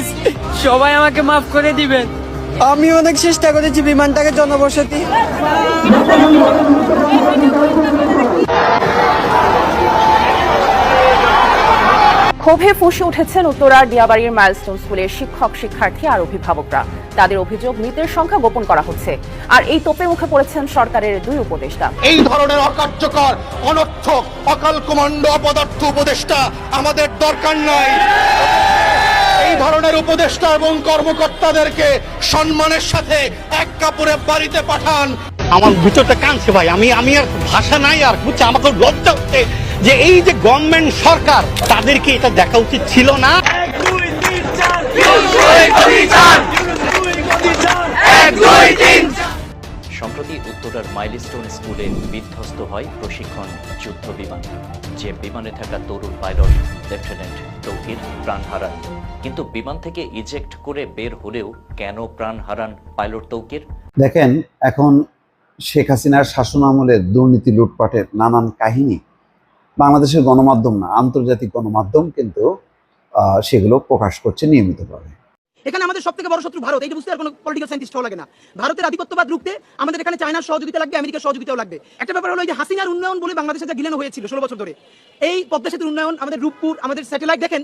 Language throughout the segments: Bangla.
প্লিজ সবাই আমাকে মাফ করে দিবেন। আমি অনেক চেষ্টা করেছি বিমানটাকে জনবসতি। ক্ষোভে ফুসে উঠেছেন উত্তরার দিয়াবাড়ির মাইলস্টোন স্কুলের শিক্ষক শিক্ষার্থী আর অভিভাবকরা। তাদের অভিযোগ মৃতের সংখ্যা গোপন করা হচ্ছে। আর এই তোপে মুখে পড়েছেন সরকারের দুই উপদেষ্টা। এই ধরনের অকার্যকর অনর্থক অকাল কমান্ডো অপদার্থ উপদেষ্টা আমাদের দরকার নাই। এই ধরনের উপদেষ্টা এবং কর্মকর্তাদেরকে সম্মানের সাথে এক কাপড়ে বাড়িতে পাঠান। আমার ভিতরটা কাঁদছে ভাই আমি আমি আর ভাষা নাই আর বুঝছে আমাকে লজ্জা হচ্ছে। যে এই যে গভর্নমেন্ট সরকার তাদেরকে এটা দেখা উচিত ছিল না। সম্প্রতি উত্তরার মাইলস্টোন স্কুলে বিধ্বস্ত হয় প্রশিক্ষণ যুদ্ধ বিমান। যে বিমানে থাকা তরুণ পাইলট লেফটেন্যান্ট তৌকির প্রাণ হারান। কিন্তু বিমান থেকে ইজেক্ট করে বের হলেও কেন প্রাণ হারান পাইলট তৌকির দেখেন এখন শেখ হাসিনার শাসন আমলের দুর্নীতি লুটপাটের নানান কাহিনী বাংলাদেশের গণমাধ্যম না, আন্তর্জাতিক গণমাধ্যম কিন্তু সেগুলো প্রকাশ করছে নিয়মিতভাবে। এখানে আমাদের সব থেকে বড় শত্রু ভারত, এই বুঝতে আর কোনো পলিটিক্যাল হওয়া লাগে না। ভারতের আধিপত্যবাদ রুখতে আমাদের এখানে চায়নার সহযোগিতা লাগবে, আমেরিকার সহযোগিতাও লাগবে। একটা ব্যাপার হলো যে হাসিনার উন্নয়ন বলে বাংলাদেশে যা গিলানো হয়েছিল, ষোলো বছর ধরে। এই পদ্মা সেতুর উন্নয়ন আমাদের রূপপুর, আমাদের স্যাটেলাইট দেখেন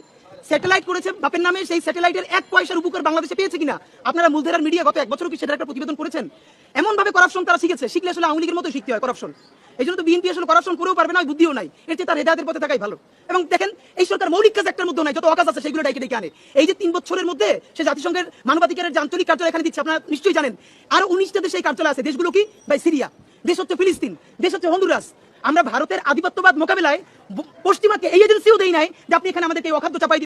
স্যাটেলাইট করেছে, বাপের নামে সেই স্যাটেলাইটের এক পয়সার উপকার বাংলাদেশে পেয়েছে কিনা? আপনারা মূলধারার মিডিয়া গত এক বছর কি সেটা একটা প্রতিবেদন করেছেন? এমন ভাবে করাপশন তারা শিখেছে, শিখলে আসলে আওয়ামী মতো শিখতে হয় করাপশন এই জন্য তো বিএনপি আসলে করাপশন করেও পারবে না বুদ্ধিও নাই। এর চেয়ে তার হেদায়তের পথে থাকাই ভালো। এবং দেখেন, এই সরকার মৌলিক কাজ একটার মধ্যে নাই, যত অকাজ আছে সেগুলো ডাইকে ডেকে আনে। এই যে তিন বছরের মধ্যে সে জাতিসংঘের মানবাধিকারের যে আঞ্চলিক কার্যালয় এখানে দিচ্ছে, আপনারা নিশ্চয়ই জানেন, আরও উনিশটা দেশে এই কার্যালয় আছে। দেশগুলো কি? ভাই, সিরিয়া। দেশ হচ্ছে ফিলিস্তিন। দেশ হচ্ছে হন্ডুরাস। আমরা ভারতের আধিপত্যবাদ মোকাবেলায় পশ্চিমাকে এই এজেন্সিও দেই নাই যে আপনি এখানে আমাদেরকে অখাদ্য চাপাই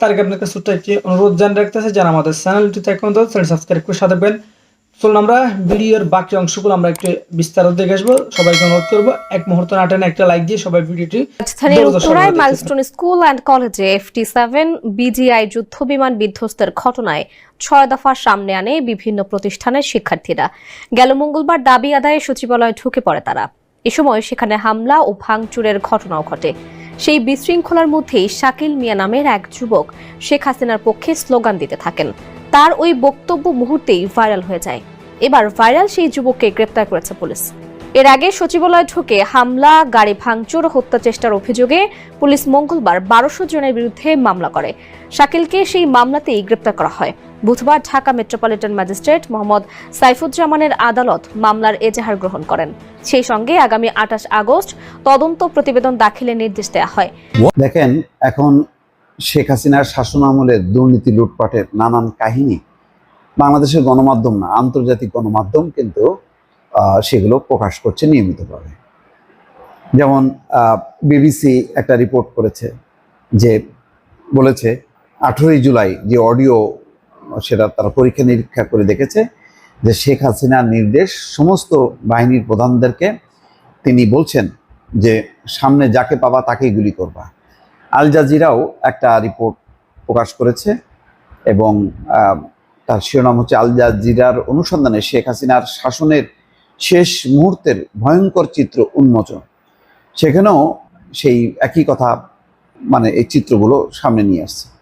তার আগে আপনাকে ছোট্ট একটি অনুরোধ জানিয়ে রাখতেছে যারা আমাদের চ্যানেলটিতে এখন তো চ্যানেল সাবস্ক্রাইব করে সাথে দেবেন চলুন আমরা ভিডিওর বাকি অংশগুলো আমরা একটু বিস্তারিত দেখে আসব। সবাইকে অনুরোধ করব এক মুহূর্ত নাটানে একটা লাইক দিয়ে সবাই ভিডিওটি উত্তরায় মাইলস্টোন স্কুল অ্যান্ড কলেজে এফটি সেভেন বিজিআই যুদ্ধ বিমান বিধ্বস্তের ঘটনায় ছয় দফা সামনে আনে বিভিন্ন প্রতিষ্ঠানের শিক্ষার্থীরা। গেল মঙ্গলবার দাবি আদায়ে সচিবালয়ে ঢুকে পড়ে তারা। এ সময় সেখানে হামলা ও ভাঙচুরের ঘটনাও ঘটে। সেই বিশৃঙ্খলার মধ্যেই শাকিল মিয়া নামের এক যুবক শেখ হাসিনার পক্ষে স্লোগান দিতে থাকেন। তার ওই বক্তব্য মুহূর্তেই ভাইরাল হয়ে যায়। এবার ভাইরাল সেই যুবককে গ্রেপ্তার করেছে পুলিশ। এর আগে সচিবালয় ঢুকে হামলা, গাড়ি ভাঙচুর, হত্যা চেষ্টার অভিযোগে পুলিশ মঙ্গলবার বারোশো জনের বিরুদ্ধে মামলা করে। শাকিলকে সেই মামলাতেই গ্রেপ্তার করা হয়। বুধবার ঢাকা মেট্রোপলিটন ম্যাজিস্ট্রেট মোহাম্মদ সাইফুজ্জামানের আদালত মামলার এজাহার গ্রহণ করেন। সেই সঙ্গে আগামী আঠাশ আগস্ট তদন্ত প্রতিবেদন দাখিলের নির্দেশ দেওয়া হয়। দেখেন, এখন শেখ হাসিনার শাসন আমলের দুর্নীতি, লুটপাটের নানান কাহিনী বাংলাদেশের গণমাধ্যম না, আন্তর্জাতিক গণমাধ্যম কিন্তু সেগুলো প্রকাশ করছে নিয়মিতভাবে। যেমন বিবিসি একটা রিপোর্ট করেছে যে বলেছে, আঠেরোই জুলাই যে অডিও সেটা তারা পরীক্ষা নিরীক্ষা করে দেখেছে যে শেখ হাসিনার নির্দেশ সমস্ত বাহিনীর প্রধানদেরকে তিনি বলছেন যে সামনে যাকে পাবা তাকেই গুলি করবা। আল জাজিরাও একটা রিপোর্ট প্রকাশ করেছে এবং তার শিরোনাম হচ্ছে আল জাজিরার অনুসন্ধানে শেখ হাসিনার শাসনের শেষ মুহূর্তের ভয়ঙ্কর চিত্র উন্মোচন। সেখানেও সেই একই কথা মানে এই চিত্রগুলো সামনে নিয়ে আসছে।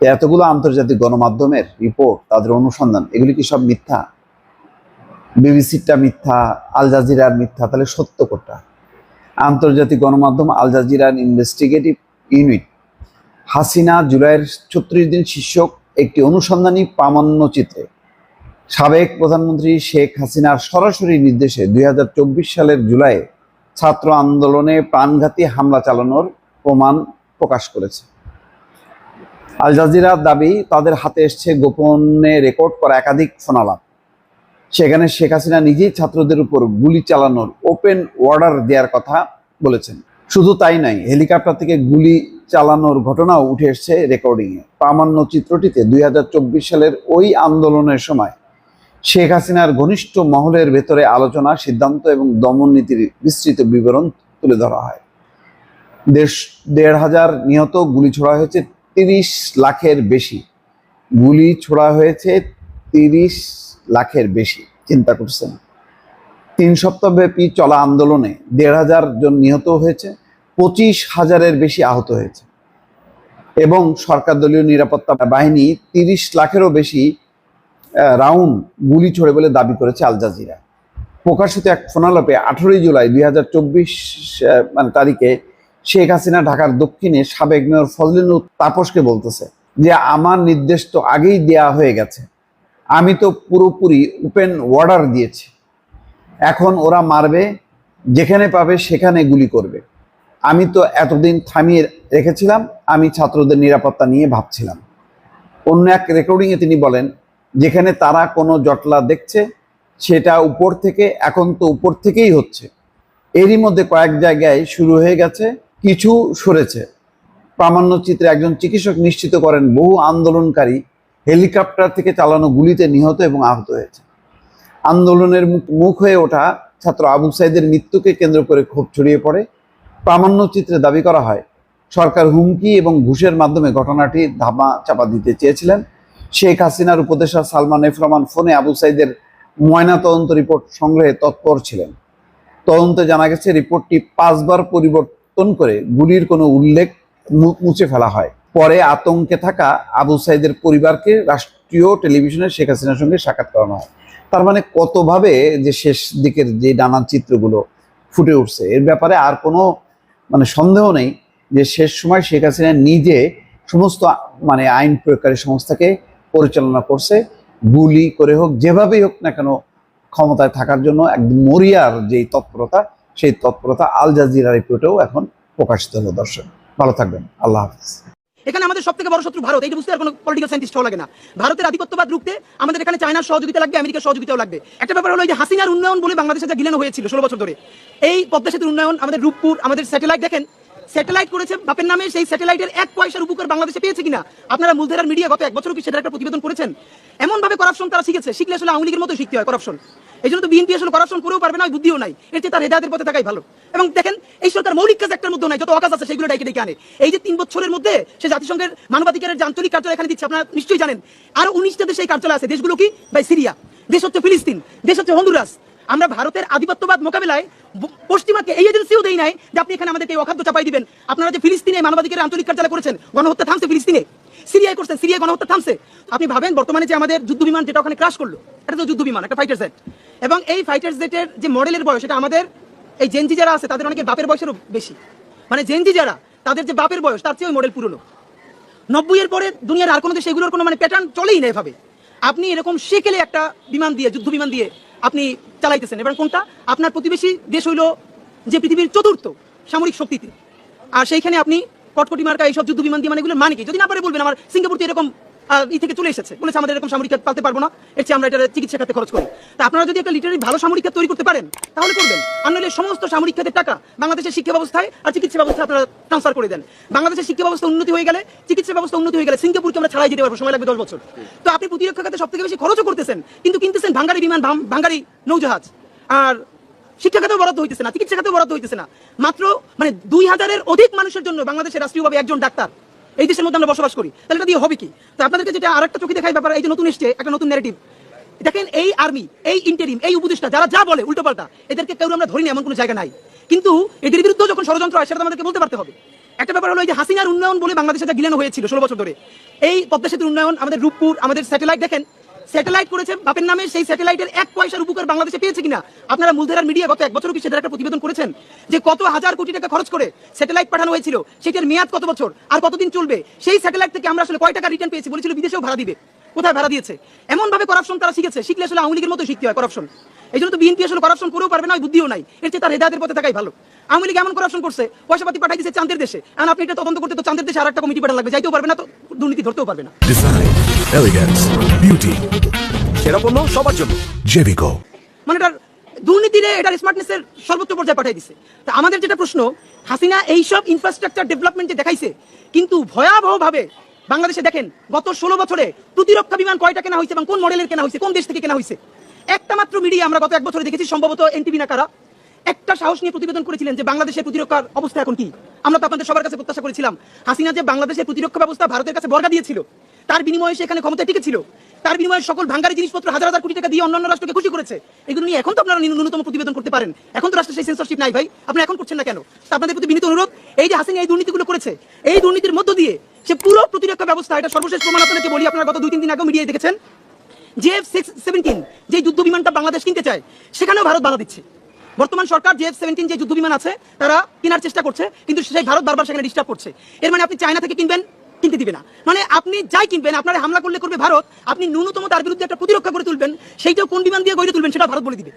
এতগুলো আন্তর্জাতিক গণমাধ্যমের রিপোর্ট তাদের অনুসন্ধান, এগুলি কি সব মিথ্যা? বিবিসিটা মিথ্যা, আল জাজিরার মিথ্যা, তাহলে সত্য কোটা আন্তর্জাতিক গণমাধ্যম আল জাজিরার ইনভেস্টিগেটিভ ইউনিট হাসিনা জুলাইয়ের ছত্রিশ দিন শীর্ষক একটি অনুসন্ধানী প্রামাণ্য চিত্রে সাবেক প্রধানমন্ত্রী শেখ হাসিনার সরাসরি নির্দেশে দুই হাজার চব্বিশ সালের জুলাইয়ে ছাত্র আন্দোলনে প্রাণঘাতী হামলা চালানোর প্রমাণ প্রকাশ করেছে। আল জাজিরার দাবি, তাদের হাতে এসছে গোপনে রেকর্ড করা একাধিক ফোনালাপ সেখানে শেখ হাসিনা নিজেই ছাত্রদের উপর গুলি চালানোর ওপেন অর্ডার দেওয়ার কথা বলেছেন। শুধু তাই নয় হেলিকপ্টার থেকে গুলি চালানোর ঘটনাও উঠে এসছে রেকর্ডিংয়ে। প্রামাণ্য চিত্রটিতে দুই হাজার চব্বিশ সালের ওই আন্দোলনের সময় শেখ হাসিনার ঘনিষ্ঠ মহলের ভেতরে আলোচনা, সিদ্ধান্ত এবং দমন নীতির বিস্তৃত বিবরণ তুলে ধরা হয়। দেশ দেড় হাজার নিহত, গুলি ছোড়া হয়েছে তিরিশ লাখের বেশি। গুলি ছোড়া হয়েছে তিরিশ লাখের বেশি, চিন্তা করছেন। তিন সপ্তাহব্যাপী চলা আন্দোলনে দেড় হাজার জন নিহত হয়েছে, পঁচিশ হাজারের বেশি আহত হয়েছে। এবং সরকার দলীয় নিরাপত্তা বাহিনী তিরিশ লাখেরও বেশি রাউন্ড গুলি ছোড়ে বলে দাবি করেছে আল জাজিরা। প্রকাশিত এক ফোনালাপে আঠেরোই জুলাই দুই হাজার চব্বিশ মানে তারিখে শেখ হাসিনা ঢাকার দক্ষিণে সাবেক মেয়র ফজলিনুর তাপসকে বলতেছে যে, আমার নির্দেশ তো আগেই দেয়া হয়ে গেছে। আমি তো পুরোপুরি ওপেন অর্ডার দিয়েছি। এখন ওরা মারবে, যেখানে পাবে সেখানে গুলি করবে। আমি তো এতদিন থামিয়ে রেখেছিলাম, আমি ছাত্রদের নিরাপত্তা নিয়ে ভাবছিলাম। অন্য এক রেকর্ডিংয়ে তিনি বলেন, যেখানে তারা কোনো জটলা দেখছে, সেটা উপর থেকে, এখন তো উপর থেকেই হচ্ছে। এরই মধ্যে কয়েক জায়গায় শুরু হয়ে গেছে কিছু সরেছে। প্রামাণ্য চিত্রে একজন চিকিৎসক নিশ্চিত করেন, বহু আন্দোলনকারী হেলিকপ্টার থেকে চালানো গুলিতে নিহত এবং আহত হয়েছে। আন্দোলনের মুখ- হয়ে ওঠা ছাত্র আবু সাইদের মৃত্যুকে কেন্দ্র করে ক্ষোভ ছড়িয়ে পড়ে। প্রামাণ্য চিত্রে দাবি করা হয়, সরকার হুমকি এবং ঘুষের মাধ্যমে ঘটনাটি ধামা চাপা দিতে চেয়েছিলেন। শেখ হাসিনার উপদেষ্টা সালমান রহমান ফোনে আবু সাইদের ময়নাতদন্ত রিপোর্ট সংগ্রহে তৎপর ছিলেন। তদন্তে জানা গেছে, রিপোর্টটি পাঁচবার পরিবর্তন করে গুলির কোনো উল্লেখ মুছে ফেলা হয়। পরে আতঙ্কে থাকা আবু সাইদের পরিবারকে রাষ্ট্রীয় টেলিভিশনে শেখ হাসিনার সঙ্গে সাক্ষাৎ করানো হয়। তার মানে কতভাবে যে শেষ দিকের যে নানান চিত্রগুলো ফুটে উঠছে, এর ব্যাপারে আর কোনো মানে সন্দেহ নেই যে শেষ সময় শেখ হাসিনা নিজে সমস্ত মানে আইন প্রয়োগকারী সংস্থাকে পরিচালনা করছে। গুলি করে হোক, যেভাবেই হোক না কেন ক্ষমতায় থাকার জন্য একদম মরিয়ার যেই তৎপরতা সেই তৎপরতা আল জাজিরা রিপোর্টেও এখন প্রকাশিত হলো, দর্শক। ভালো থাকবেন। আল্লাহ হাফিজ। এখানে আমাদের সব থেকে বড় শত্রু ভারত। এইটা বুঝতে আর কোনো পলিটিক্যাল সাইন্টিস্ট হওয়া লাগে না। ভারতের আধিপত্যবাদ রুখতে আমাদের এখানে চায়নার সহযোগিতা লাগবে, আমেরিকার সহযোগিতাও লাগবে। একটা ব্যাপার হলো যে হাসিনার উন্নয়ন বলে বাংলাদেশে যা গিলানো হয়েছিল, ষোলো বছর ধরে। এই পদ্মা সেতুর উন্নয়ন, আমাদের রূপপুর, আমাদের স্যাটেলাইট দেখেন স্যাটেলাইট করেছে বাপের নামে সেই স্যাটেলাইটের এক পয়সার উপকার বাংলাদেশে পেয়েছে কিনা? আপনারা মূলধারার মিডিয়া গত এক বছর কি সেটার একটা প্রতিবেদন করেছেন? এমন ভাবে করাপশন তারা শিখেছে, শিখলে আসলে আওয়ামী লীগের মতো শিখতে হয় করাপশন এই জন্য তো বিএনপি আসলে করাপশন করেও পারবে না বুদ্ধিও নাই। এর চেয়ে তার হেদায়তের পথে থাকাই ভালো। এবং দেখেন, এই সরকার মৌলিক কাজ একটার মধ্যে নাই, যত অকাজ আছে সেগুলো ডাইকে ডেকে আনে। এই যে তিন বছরের মধ্যে সে জাতিসংঘের মানবাধিকারের যে আঞ্চলিক কার্যালয় এখানে দিচ্ছে, আপনারা নিশ্চয়ই জানেন। আরও উনিশটা দেশে এই কার্যালয় আছে, দেশগুলো কি? ভাই, সিরিয়া। দেশ হচ্ছে ফিলিস্তিন, দেশ হচ্ছে হন্ডুরাস আমরা ভারতের আধিপত্যবাদ মোকাবেলায় পশ্চিমাকে এই এজেন্সিও দেই নাই যে আপনি এখানে আমাদেরকে অখাদ্য চাপাই দিবেন। আপনারা যে ফিলিস্তিনে মানবাধিকারের আঞ্চলিক কার্যালয় করেছেন, গণহত্যা থামছে ফিলিস্তিনে। সিরিয়ায় করছেন সিরিয়ায় গণহত্যা থামছে। আপনি ভাবেন বর্তমানে যে আমাদের যুদ্ধ বিমান যেটা ওখানে ক্রাশ করল, এটা তো যুদ্ধ বিমান, একটা ফাইটার জেট এবং এই ফাইটার জেটের যে মডেলের বয়স, এটা আমাদের এই জেনজি যারা আছে, তাদের অনেকের বাপের বয়সেরও বেশি। মানে জেনজি যারা, তাদের যে বাপের বয়স, তার চেয়ে ওই মডেল পুরনো। নব্বই এর পরে দুনিয়ার আর কোনো দেশে এগুলোর কোনো মানে প্যাটার্ন চলেই না এভাবে। আপনি এরকম সেকেলে একটা বিমান দিয়ে, যুদ্ধ বিমান দিয়ে আপনি চালাইতেছেন। এবার কোনটা? আপনার প্রতিবেশী দেশ হইল যে পৃথিবীর চতুর্থ সামরিক শক্তিতে। আর সেইখানে আপনি কটকটি মার্কা এইসব যুদ্ধ বিমান দিয়ে মানে এগুলো মানে কি? যদি না পারে বলবেন, আমার সিঙ্গাপুরতে এরকম ই থেকে চলে এসেছে। বলেছে আমাদের এরকম সামরিক পালতে পারব না। এর চেয়ে আমরা এটা চিকিৎসা খাতে খরচ করি। তা আপনারা যদি একটা লিটারি ভালো সামরিক খাত তৈরি করতে পারেন, তাহলে করবেন। আর নইলে সমস্ত সামরিক খাতের টাকা বাংলাদেশের শিক্ষা ব্যবস্থায় আর চিকিৎসা ব্যবস্থা আপনারা ট্রান্সফার করে দেন। বাংলাদেশের শিক্ষা ব্যবস্থা উন্নতি হয়ে গেলে, চিকিৎসা ব্যবস্থা উন্নতি হয়ে গেলে সিঙ্গাপুরকে আমরা ছাড়াই যেতে পারব। সময় লাগবে দশ বছর। তো আপনি প্রতিরক্ষা খাতে সব থেকে বেশি খরচও করতেছেন, কিন্তু কিনতেছেন ভাঙ্গারি বিমান ভাঙ্গারি নৌজাহাজ। আর শিক্ষা খাতেও বরাদ্দ হইতেছে না, চিকিৎসা খাতেও বরাদ্দ হইতেছে না। মাত্র মানে দুই হাজারের অধিক মানুষের জন্য বাংলাদেশের রাষ্ট্রীয়ভাবে একজন ডাক্তার এই দেশের মধ্যে আমরা বসবাস করি। তাহলে এটা দিয়ে হবে কি? তো আপনাদেরকে যেটা আর একটা চোখে দেখাই ব্যাপার, এই যে নতুন এসছে একটা নতুন ন্যারেটিভ দেখেন এই আর্মি এই ইন্টারিম এই উপদেষ্টা, যারা যা বলে উল্টোপাল্টা, এদেরকে কেউ আমরা ধরিনি, এমন কোনো জায়গা নাই। কিন্তু এদের বিরুদ্ধে যখন ষড়যন্ত্র আসে আমাদেরকে বলতে পারতে হবে। একটা ব্যাপার হলো এই যে হাসিনার উন্নয়ন বলে বাংলাদেশে যা গিলানো হয়েছিল ষোলো বছর ধরে। এই পদ্মা সেতুর উন্নয়ন, আমাদের রূপপুর, আমাদের স্যাটেলাইট দেখেন স্যাটেলাইট করেছে বাপের নামে সেই স্যাটেলাইটের এক পয়সার উপকার বাংলাদেশে পেয়েছে কিনা? আপনারা মূলধারার মিডিয়া গত এক বছর কি সেটার একটা প্রতিবেদন করেছেন? যে কত হাজার কোটি টাকা খরচ করে স্যাটেলাইট পাঠানো হয়েছিল, সেটার মেয়াদ কত বছর? আর কতদিন চলবে? সেই স্যাটেলাইট থেকে আমরা আসলে কয় টাকা রিটার্ন পেয়েছি বলেছিল, বিদেশেও ভাড়া দিবে। কোথায় ভাড়া দিয়েছে? এমন ভাবে করাপশন তারা শিখেছে, শিখলে আসলে আওয়ামী লীগের মতো শিখতে হয় করাপশন এই জন্য তো বিএনপি আসলে করাপশন করেও পারবে না বুদ্ধিও নাই। এর চেয়ে তার হেদায়তের পথে থাকাই ভালো। আওয়ামী লীগ এমন করাপশন করছে, পয়সাপাতি পাঠাই দিয়েছে চাঁদের দেশে। আর আপনি এটা তদন্ত করতে তো চাঁদের দেশে আর একটা কমিটি পাঠান লাগবে, যাইতেও পারবে না তো, দুর্নীতি ধরতেও পারবে না। Design, elegance, beauty. সেরা পণ্য সবার জন্য। জেভিকো মানে এটার দুর্নীতিরে এটার স্মার্টনেসের সর্বোচ্চ পর্যায়ে পাঠিয়ে দিছে। তা আমাদের যেটা প্রশ্ন হাসিনা এইসব ইনফ্রাস্ট্রাকচার ডেভেলপমেন্ট যে দেখাইছে কিন্তু ভয়াবহভাবে বাংলাদেশে দেখেন গত ষোলো বছরে প্রতিরক্ষা বিমান কয়টা কেনা হয়েছে এবং কোন মডেলের কেনা হয়েছে কোন দেশ থেকে কেনা হয়েছে? একটা মাত্র মিডিয়া আমরা গত এক বছরে দেখেছি সম্ভবত এনটিভি না কারা? একটা সাহস নিয়ে প্রতিবেদন করেছিলেন যে বাংলাদেশের প্রতিরক্ষার অবস্থা এখন কি। আমরা তো আপনাদের সবার কাছে প্রত্যাশা করেছিলাম হাসিনা যে বাংলাদেশের প্রতিরক্ষা ব্যবস্থা ভারতের কাছে বর্গা দিয়েছিল। তার বিনিময়ে সে এখানে ক্ষমতায় টিকেছিল। তার বিনিময়ে সকল ভাঙ্গারি জিনিসপত্র হাজার হাজার কোটি টাকা দিয়ে অন্যান্য রাষ্ট্রকে খুশি করেছে। এগুলো নিয়ে এখন তো আপনারা ন্যূন- ন্যূনতম প্রতিবেদন করতে পারেন। এখন তো রাষ্ট্রের সেই সেন্সরশিপ নাই ভাই। আপনারা এখন করছেন না কেন? আপনাদের প্রতি বিনীত অনুরোধ, এই যে হাসিনা এই দুর্নীতিগুলো করেছে, এই দুর্নীতির মধ্য দিয়ে সে পুরো প্রতিরক্ষা ব্যবস্থা, এটা সর্বশেষ প্রমাণ আপনাকে বলি, আপনারা গত দুই, তিন দিন আগেও মিডিয়ায় দেখেছেন, জেএফ সিক্স সেভেন্টিন যে যুদ্ধ বিমানটা বাংলাদেশ কিনতে চায়, সেখানেও ভারত বাধা দিচ্ছে। বর্তমান সরকার জেএফ সেভেন্টিন যে যুদ্ধ বিমান আছে, তারা কেনার চেষ্টা করছে, কিন্তু সেই ভারত বারবার সেখানে ডিস্টার্ব করছে। এর মানে আপনি চায়না থেকে কিনবেন? কিনতে দিবে না। মানে আপনি যাই কিনবেন, আপনার হামলা করলে করবে ভারত, আপনি ন্যূনতম তার বিরুদ্ধে একটা প্রতিরক্ষা করে তুলবেন, সেইটাও কোন বিমান দিয়ে গড়ে তুলবেন সেটা ভারত বলে দিবে।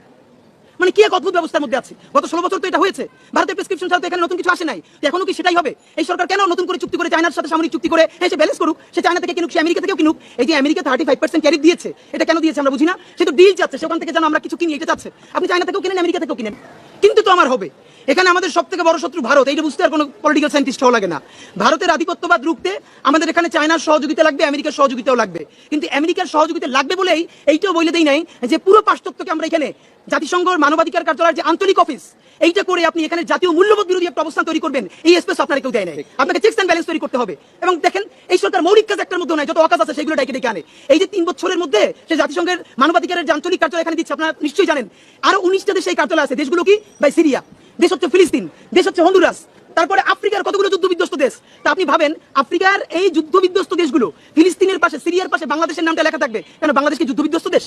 মানে কি এক অদ্ভুত ব্যবস্থার মধ্যে আছে? গত ষোলো বছর তো এটা হয়েছে। ভারতের প্রেসক্রিপশন ছাড়া তো এখানে নতুন কিছু আসে নাই। এখনও কি সেটাই হবে? এই সরকার কেন নতুন করে চুক্তি করে চায়নার সাথে সামরিক চুক্তি করে হ্যাঁ সে ব্যালেন্স করুক? সে চায়না থেকে কিনুক, সে আমেরিকা থেকেও কিনুক। এই যে America thirty five percent tariff দিয়েছে, এটা কেন দিয়েছে আমরা বুঝি না? সে তো ডিল যাচ্ছে সেখান থেকে যেন আমরা কিছু কিনি, এটা যাচ্ছে আপনি চায়না থেকেও কিনেন, আমেরিকা থেকেও কিনেন। কিন্তু তো আমার হবে। এখানে আমাদের সব থেকে বড় শত্রু ভারত। এইটা বুঝতে আর কোনো পলিটিক্যাল সায়েন্টিস্ট হওয়া লাগে না। ভারতের আধিপত্যবাদ রুখতে আমাদের এখানে চায়নার সহযোগিতা লাগবে, আমেরিকার সহযোগিতাও লাগবে। কিন্তু আমেরিকার সহযোগিতা লাগবে বলেই এইটাও বলে দেই নাই যে পুরো পাশ্চাত্যকে আমরা এখানে জাতিসংঘ মানবাধিকার কার্যালয়ের যে আন্তরিক অফিস এইটা করে আপনি এখানে জাতীয় মূল্যবোধ বিরোধী একটা অবস্থান তৈরি করবেন। এই স্পেস আপনারা কেউ দেয় নাই। আপনাকে অ্যান্ড ব্যালেন্স তৈরি করতে হবে। এবং দেখেন এই সরকার মৌলিক কাজ একটার মধ্যে নাই যত অকাজ আছে সেগুলো ডেকে ডেকে আনে। এই যে তিন বছরের মধ্যে সে জাতিসংঘের মানবাধিকারের যে আঞ্চলিক কার্যালয় এখানে দিচ্ছে আপনারা নিশ্চয়ই জানেন। আরও উনিশটা দেশে এই কার্যালয় আছে। দেশগুলো কি? বাই সিরিয়া। দেশ হচ্ছে ফিলিস্তিন। দেশ হচ্ছে হন্ডুরাস। তারপরে আফ্রিকার কতগুলো যুদ্ধ বিধ্বস্ত দেশ? তা আপনি ভাবেন আফ্রিকার এই যুদ্ধ বিধ্বস্ত দেশগুলো ফিলিস্তিনের পাশে সিরিয়ার পাশে বাংলাদেশের নামটা লেখা থাকবে? কেন বাংলাদেশ কি যুদ্ধ বিধ্বস্ত দেশ?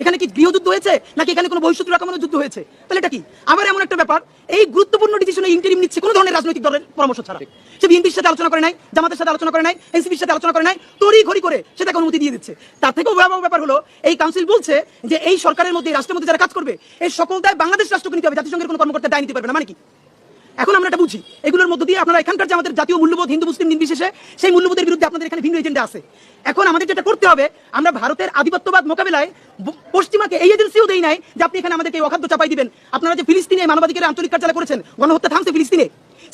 এখানে কি গৃহযুদ্ধ হয়েছে? নাকি এখানে কোনো ভবিষ্যৎ আক্রমণের যুদ্ধ হয়েছে? তাহলে এটা কি? আবার এমন একটা ব্যাপার, এই গুরুত্বপূর্ণ ডিসিশনে ইন্টারিম নিচ্ছে কোনো ধরনের রাজনৈতিক দলের পরামর্শ ছাড়া। সে বিএনপির সাথে আলোচনা করে নাই, জামাতের সাথে আলোচনা করে নাই, এনসিপির সাথে আলোচনা করে নাই তরি ঘড়ি করে সেটাকে অনুমতি দিয়ে দিচ্ছে। তার থেকেও ভয়াবহ ব্যাপার হলো, এই কাউন্সিল বলছে যে এই সরকারের মধ্যে রাষ্ট্রের মধ্যে যারা কাজ করবে, এই সকল দায় বাংলাদেশ রাষ্ট্রকে নিতে হবে, জাতিসংঘের কোনো কর্মকর্তা দায় নিতে পারবে না। মানে কি? এখন আমরা এটা বুঝি। এগুলোর মধ্য দিয়ে আপনারা এখানকার যে আমাদের জাতীয় মূল্যবোধ, হিন্দু, মুসলিম, নির্বিশেষে সেই মূল্যবোধের বিরুদ্ধে আপনাদের এখানে ভিন্ন এজেন্ডা আছে। এখন আমাদের যেটা করতে হবে, আমরা ভারতের আধিপত্যবাদ মোকাবেলায় পশ্চিমাকে এই এজেন্সিও দেই নাই যে আপনি এখানে আমাদেরকে অখাদ্য চাপাই দিবেন। আপনারা যে ফিলিস্তিনে মানবাধিকারের আঞ্চলিক কার্যালয় করেছেন, গণহত্যা থামছে ফিলিস্তিনে।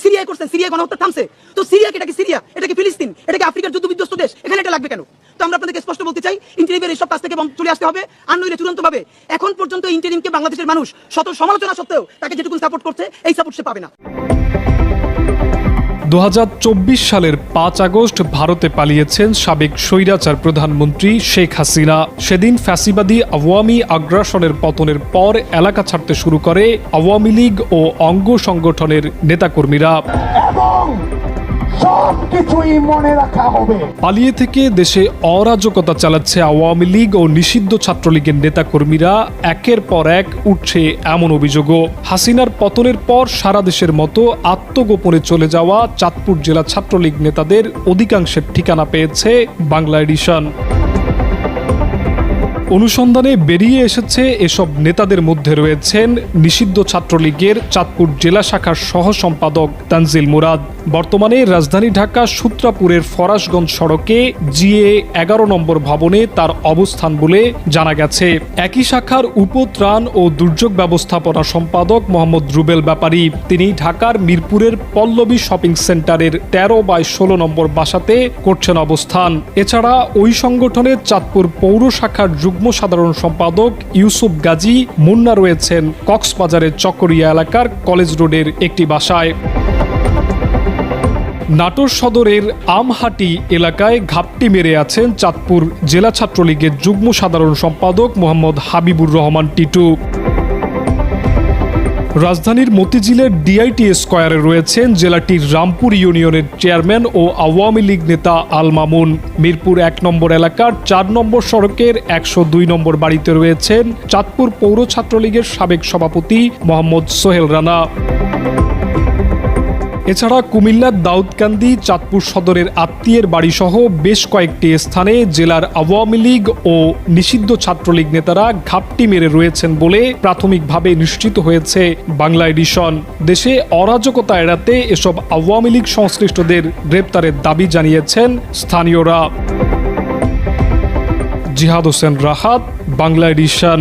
সিরিয়ায় করছেন, সিরিয়ায় গণহত্যা থামছে। তো সিরিয়া এটা কি সিরিয়া? এটা কি ফিলিস্তিন? এটা কি আফ্রিকার যুদ্ধ বিধ্বস্ত দেশ? এখানে এটা লাগবে কেন? তো আমরা আপনাদেরকে স্পষ্ট বলতে চাই, ইন্টারিমের এইসব কাজ থেকে চলে আসতে হবে আর নইলে চূড়ান্ত ভাবে এখন পর্যন্ত ইন্টারিমকে বাংলাদেশের মানুষ শত সমালোচনা সত্ত্বেও তাকে যেটুকু সাপোর্ট করছে, এই সাপোর্ট সে পাবে না। দু হাজার চব্বিশ সালের পাঁচ আগস্ট ভারতে পালিয়েছেন সাবেক স্বৈরাচার প্রধানমন্ত্রী শেখ হাসিনা। সেদিন ফ্যাসিবাদী আওয়ামী আগ্রাসনের পতনের পর এলাকা ছাড়তে শুরু করে আওয়ামী লীগ ও অঙ্গ সংগঠনের নেতাকর্মীরা। পালিয়ে থেকে দেশে অরাজকতা চালাচ্ছে আওয়ামী লীগ ও নিষিদ্ধ ছাত্রলীগের নেতাকর্মীরা। একের পর এক উঠছে এমন অভিযোগও। হাসিনার পতনের পর সারা দেশের মতো আত্মগোপনে চলে যাওয়া চাঁদপুর জেলা ছাত্রলীগ নেতাদের অধিকাংশের ঠিকানা পেয়েছে বাংলা এডিশন। অনুসন্ধানে বেরিয়ে এসেছে এসব নেতাদের মধ্যে রয়েছেন নিষিদ্ধ ছাত্রলীগের চাঁদপুর জেলা শাখার সহ সম্পাদক তানজিল মুরাদ। বর্তমানে রাজধানী ঢাকা সূত্রাপুরের ফরাসগঞ্জ সড়কে জিএ এগারো নম্বর ভবনে তার অবস্থান বলে জানা গেছে। একই শাখার উপত্রাণ ও দুর্যোগ ব্যবস্থাপনা সম্পাদক মোহাম্মদ রুবেল ব্যাপারী। তিনি ঢাকার মিরপুরের পল্লবী শপিং সেন্টারের তেরো বাই ষোলো নম্বর বাসাতে করছেন অবস্থান। এছাড়া ওই সংগঠনের চাঁদপুর পৌর শাখার যুগ্ম সাধারণ সম্পাদক ইউসুফ গাজী মুন্না রয়েছেন কক্সবাজারের চকরিয়া এলাকার কলেজ রোডের একটি বাসায়। নাটোর সদরের আমহাটি এলাকায় ঘাপটি মেরে আছেন চাঁদপুর জেলা ছাত্রলীগের যুগ্ম সাধারণ সম্পাদক মোহাম্মদ হাবিবুর রহমান টিটু। রাজধানীর মতিঝিলের ডিআইটি স্কোয়ারে রয়েছেন জেলাটির রামপুর ইউনিয়নের চেয়ারম্যান ও আওয়ামী লীগ নেতা আল মামুন। মিরপুর এক নম্বর এলাকার চার নম্বর সড়কের একশো দুই নম্বর বাড়িতে রয়েছেন চাঁদপুর পৌর ছাত্রলীগের সাবেক সভাপতি মোহাম্মদ সোহেল রানা। এছাড়া কুমিল্লার দাউদকান্দি, চাঁদপুর সদরের আত্মীয়ের বাড়িসহ বেশ কয়েকটি স্থানে জেলার আওয়ামী লীগ ও নিষিদ্ধ ছাত্রলীগ নেতারা ঘাপটি মেরে রয়েছেন বলে প্রাথমিকভাবে নিশ্চিত হয়েছে বাংলা এডিশন দেশে অরাজকতা এড়াতে এসব আওয়ামী লীগ সংশ্লিষ্টদের গ্রেপ্তারের দাবি জানিয়েছেন স্থানীয়রা। জিহাদ হোসেন রাহাত বাংলা এডিশন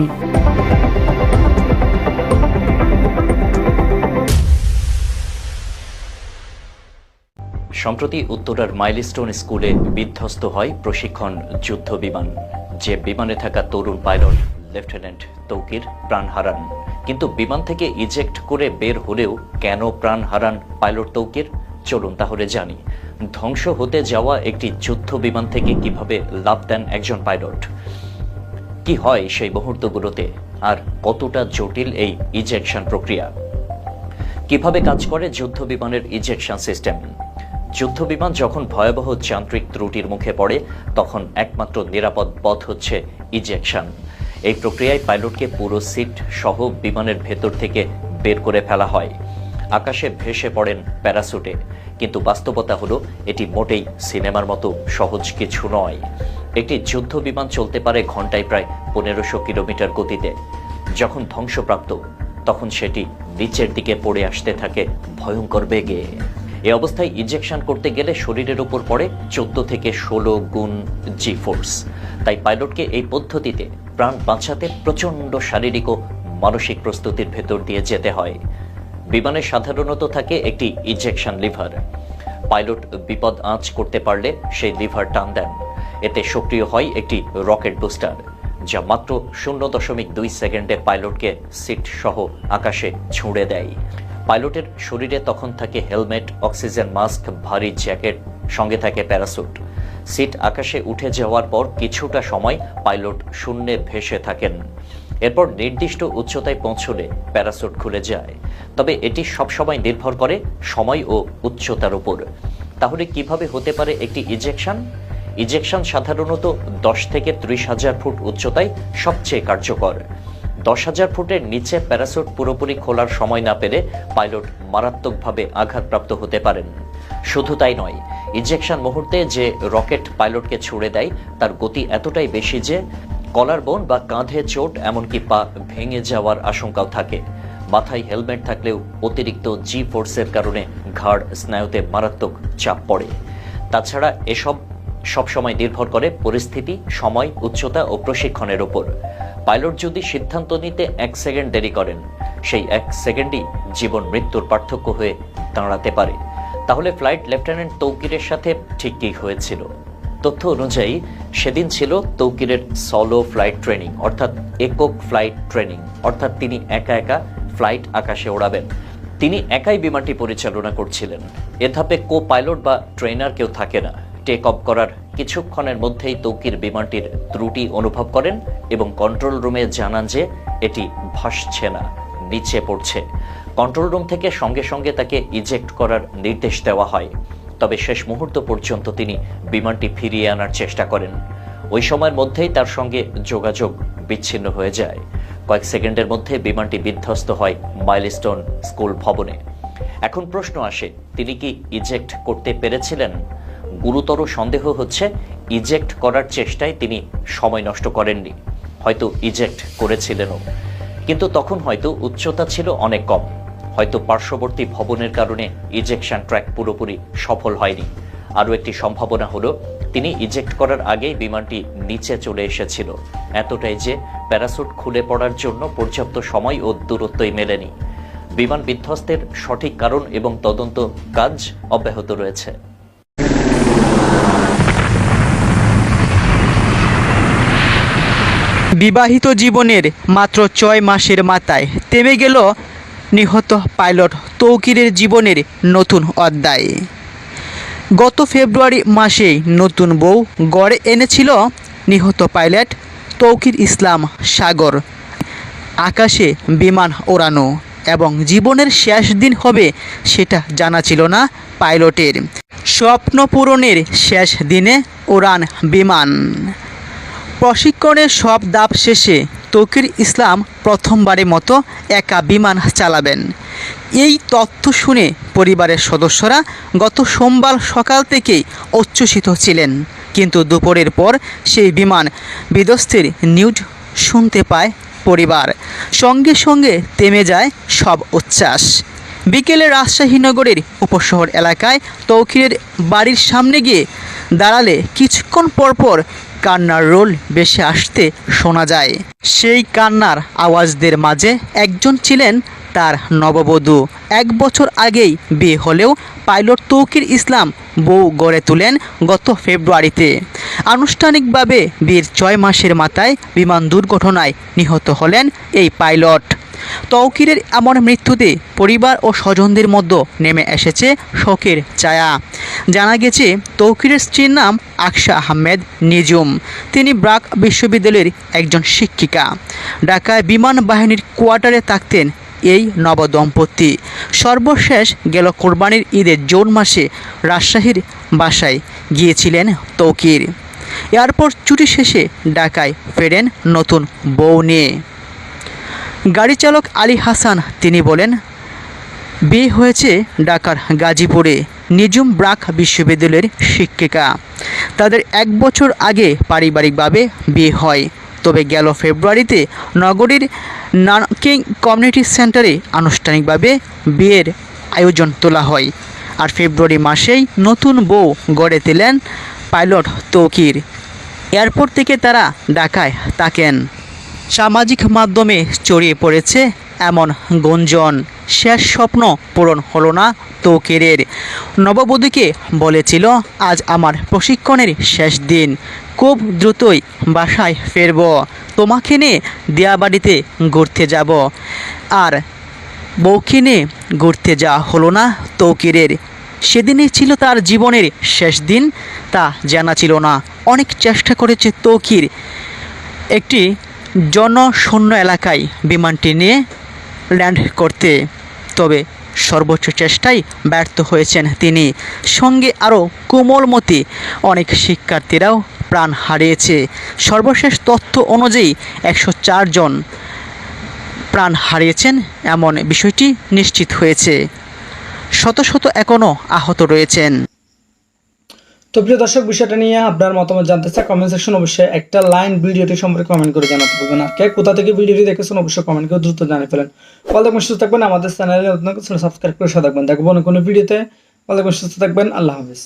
সম্প্রতি উত্তরার মাইলস্টোন স্কুলে বিধ্বস্ত হয় প্রশিক্ষণ যুদ্ধ বিমান। যে বিমানে থাকা তরুণ পাইলট, লেফটেন্যান্ট তৌকির প্রাণ হারান। কিন্তু বিমান থেকে ইজেক্ট করে বের হলেও কেন প্রাণ হারান পাইলট তৌকির? চলুন তাহলে জানি। ধ্বংস হতে যাওয়া একটি যুদ্ধ বিমান থেকে কীভাবে লাভ দেন একজন পাইলট? কি হয় সেই মুহূর্তগুলোতে? আর কতটা জটিল এই ইজেকশন প্রক্রিয়া? কীভাবে কাজ করে যুদ্ধ বিমানের ইজেকশন সিস্টেম? যুদ্ধ বিমান যখন ভয়াবহ যান্ত্রিক ত্রুটির মুখে পড়ে, তখন একমাত্র নিরাপদ পথ হচ্ছে ইজেকশন। এই প্রক্রিয়ায় পাইলটকে পুরো সিট সহ বিমানের ভেতর থেকে বের করে ফেলা হয়। আকাশে ভেসে পড়েন প্যারাসুটে। কিন্তু বাস্তবতা হলো, এটি মোটেই সিনেমার মতো সহজ কিছু নয়। একটি যুদ্ধ বিমান চলতে পারে ঘন্টায় প্রায় পনেরোশো কিলোমিটার গতিতে। যখন ধ্বংসপ্রাপ্ত, তখন সেটি নিচের দিকে পড়ে আসতে থাকে ভয়ঙ্কর বেগে। এ অবস্থায় ইনজেকশন করতে গেলে শরীরের উপর পড়ে চোদ্দ থেকে ষোলো গুণ জি ফোর্স তাই পাইলটকে এই পদ্ধতিতে প্রাণ বাঁচাতে প্রচণ্ড শারীরিক ও মানসিক প্রস্তুতির ভেতর দিয়ে যেতে হয়। বিমানে সাধারণত থাকে একটি ইনজেকশন লিভার পাইলট বিপদ আঁচ করতে পারলে সেই লিভার টান দেন। এতে সক্রিয় হয় একটি রকেট বুস্টার, যা মাত্র শূন্য দশমিক দুই সেকেন্ডে পাইলটকে সিট সহ আকাশে ছুঁড়ে দেয়। পাইলটের শরীরে তখন থাকে হেলমেট, অক্সিজেন মাস্ক, ভারী জ্যাকেট, সঙ্গে থাকে প্যারাসুট। সিট আকাশে উঠে যাওয়ার পর কিছুটা সময় পাইলট শূন্যে ভেসে থাকেন। এরপর নির্দিষ্ট উচ্চতায় পৌঁছলে প্যারাসুট খুলে যায়। তবে এটি সবসময় নির্ভর করে সময় ও উচ্চতার উপর। তাহলে কীভাবে হতে পারে একটি ইজেকশন? ইজেকশন সাধারণত দশ থেকে ত্রিশ হাজার ফুট উচ্চতায় সবচেয়ে কার্যকর। দশ হাজার ফুটের নিচে প্যারাসুট পুরোপুরি খোলার সময় না পেলে পাইলট মারাত্মকভাবে আঘাতপ্রাপ্ত হতে পারেন। শুধু তাই নয় ইজেকশন মুহূর্তে যে রকেট পাইলটকে ছুড়ে দেয়, তার গতি এতটাই বেশি যে কলার বোন বা কাঁধে চোট এমনকি পা ভেঙে যাওয়ার আশঙ্কাও থাকে। মাথায় হেলমেট থাকলেও অতিরিক্ত জি ফোর্সের কারণে ঘাড় স্নায়ুতে মারাত্মক চাপ পড়ে। তাছাড়া এসব সবসময় নির্ভর করে পরিস্থিতি, সময়, উচ্চতা ও প্রশিক্ষণের ওপর। পাইলট যদি সিদ্ধান্ত নিতে এক সেকেন্ড দেরি করেন, সেই এক সেকেন্ডই জীবন মৃত্যুর পার্থক্য হয়ে দাঁড়াতে পারে। তাহলে ফ্লাইট লেফটেন্যান্ট তৌকিরের সাথে ঠিক কী হয়েছিল। তথ্য অনুযায়ী, সেদিন ছিল তৌকিরের সলো ফ্লাইট ট্রেনিং, অর্থাৎ একক ফ্লাইট ট্রেনিং, অর্থাৎ তিনি একা একা ফ্লাইট আকাশে ওড়াবেন। তিনি একাই বিমানটি পরিচালনা করছিলেন। এ ধাপে কো পাইলট বা ট্রেনার কেউ থাকে না। টেক অফ করার কিছুক্ষণের মধ্যেই তৌকির বিমানটির ত্রুটি অনুভব করেন এবং কন্ট্রোল রুমে জানান যে এটি ভাসছে না, নিচে পড়ছে। কন্ট্রোল রুম থেকে সঙ্গে সঙ্গে তাকে ইজেক্ট করার নির্দেশ দেওয়া হয়। তবে শেষ মুহূর্ত পর্যন্ত তিনি বিমানটি ফিরিয়ে আনার চেষ্টা করেন। ওই সময়ের মধ্যেই তার সঙ্গে যোগাযোগ বিচ্ছিন্ন হয়ে যায়। কয়েক সেকেন্ডের মধ্যে বিমানটি বিধ্বস্ত হয় মাইলস্টোন স্কুল ভবনে। এখন প্রশ্ন আসে, তিনি কি ইজেক্ট করতে পেরেছিলেন? গুরুতর সন্দেহ হচ্ছে, ইজেক্ট করার চেষ্টায় তিনি সময় নষ্ট করেননি। হয়তো ইজেক্ট করেছিলেনও। কিন্তু তখন হয়তো উচ্চতা ছিল অনেক কম। হয়তো পার্শ্ববর্তী ভবনের কারণে ইজেকশন ট্র্যাক পুরোপুরি সফল হয়নি। আরও একটি সম্ভাবনা হলো, তিনি ইজেক্ট করার আগেই বিমানটি নিচে চলে এসেছিল। এতটাই যে প্যারাসুট খুলে পড়ার জন্য পর্যাপ্ত সময় ও দূরত্বই মেলেনি। বিমান বিধ্বস্তের সঠিক কারণ এবং তদন্ত কাজ অব্যাহত রয়েছে। বিবাহিত জীবনের মাত্র ছয় মাসের মাথায় থেমে গেল নিহত পাইলট তৌকিরের জীবনের নতুন অধ্যায়। গত ফেব্রুয়ারি মাসেই নতুন বউ গড়ে এনেছিল নিহত পাইলট তৌকির ইসলাম সাগর। আকাশে বিমান ওড়ানো এবং জীবনের শেষ দিন হবে সেটা জানা ছিল না পাইলটের। স্বপ্ন পূরণের শেষ দিনে উড়ান বিমান। প্রশিক্ষণের সব ধাপ শেষে তৌকির ইসলাম প্রথমবারের মতো একা বিমান চালাবেন। এই তথ্য শুনে পরিবারের সদস্যরা গত সোমবার সকাল থেকেই উচ্ছ্বসিত ছিলেন। কিন্তু দুপুরের পর সেই বিমান বিধ্বস্তের নিউজ শুনতে পায় পরিবার। সঙ্গে সঙ্গে থেমে যায় সব উচ্ছ্বাস। বিকেলে রাজশাহী নগরের উপশহর এলাকায় তৌকিরের বাড়ির সামনে গিয়ে দাঁড়ালে কিছুক্ষণ পরপর কান্নার রোল বেশি আসতে শোনা যায়। সেই কান্নার আওয়াজদের মাঝে একজন ছিলেন তার নববধূ। এক বছর আগেই বিয়ে হলেও পাইলট তৌকির ইসলাম বউ গড়ে তোলেন গত ফেব্রুয়ারিতে। আনুষ্ঠানিকভাবে বিয়ের ছয় মাসের মাথায় বিমান দুর্ঘটনায় নিহত হলেন এই পাইলট। তৌকিরের এমন মৃত্যুতে পরিবার ও স্বজনদের মধ্যে নেমে এসেছে শোকের ছায়া। জানা গেছে, তৌকিরের স্ত্রীর নাম আকশা আহমেদ নিজুম। তিনি ব্রাক বিশ্ববিদ্যালয়ের একজন শিক্ষিকা। ঢাকায় বিমান বাহিনীর কোয়ার্টারে থাকতেন এই নবদম্পতি। সর্বশেষ গেল কোরবানির ঈদের জুন মাসে রাজশাহীর বাসায় গিয়েছিলেন তৌকির। এরপর ছুটি শেষে ঢাকায় ফেরেন নতুন বউ নিয়ে। গাড়ি চালক আলী হাসান, তিনি বলেন, বিয়ে হয়েছে ঢাকার গাজীপুরে। নিজুম ব্রাক বিশ্ববিদ্যালয়ের শিক্ষিকা। তাদের এক বছর আগে পারিবারিকভাবে বিয়ে হয়। তবে গেল ফেব্রুয়ারিতে নগরীর নানকিং কমিউনিটি সেন্টারে আনুষ্ঠানিকভাবে বিয়ের আয়োজন তোলা হয়। আর ফেব্রুয়ারি মাসেই নতুন বউ গড়ে তোলেন পাইলট তৌকির। এয়ারপোর্ট থেকে তারা ঢাকায় তাকেন সামাজিক মাধ্যমে ছড়িয়ে পড়েছে এমন গুঞ্জন। শেষ স্বপ্ন পূরণ হলো না তৌকিরের। নববধূকে বলেছিল, আজ আমার প্রশিক্ষণের শেষ দিন। খুব দ্রুতই বাসায় ফিরব। তোমাকে নিয়ে দিয়াবাড়িতে ঘুরতে যাব। আর বউকে নিয়ে ঘুরতে যাওয়া হলো না তৌকিরের। সেদিনই ছিল তার জীবনের শেষ দিন, তা জানা ছিল না। অনেক চেষ্টা করেছে তৌকির। একটি জনশূন্য এলাকায় বিমানটি নিয়ে ল্যান্ড করতে। তবে সর্বোচ্চ চেষ্টায় ব্যর্থ হয়েছেন তিনি। সঙ্গে আরও কোমলমতি অনেক শিক্ষার্থীরাও প্রাণ হারিয়েছে। সর্বশেষ তথ্য অনুযায়ী একশো জন প্রাণ হারিয়েছেন এমন বিষয়টি নিশ্চিত হয়েছে। শত শত এখনও আহত রয়েছেন। তো প্রিয় দর্শক, বিষয়টা নিয়ে আপনার মতামত জানতে চাই কমেন্ট সেকশন অবশ্যই একটা লাইন ভিডিওটি সম্পর্কে কমেন্ট করে জানাতে পারবেন আর কে কোথা থেকে ভিডিওটি দেখেছেন অবশ্যই কমেন্ট করে দ্রুত জানিয়ে ফেলেন। ভালো থাকবেন সুস্থ থাকবেন। আমাদের চ্যানেলে নতুন সাবস্ক্রাইব করে সাথে থাকবেন। দেখব কোনো ভিডিওতে। ভালো থাকবেন সুস্থ থাকবেন। আল্লাহ হাফিজ।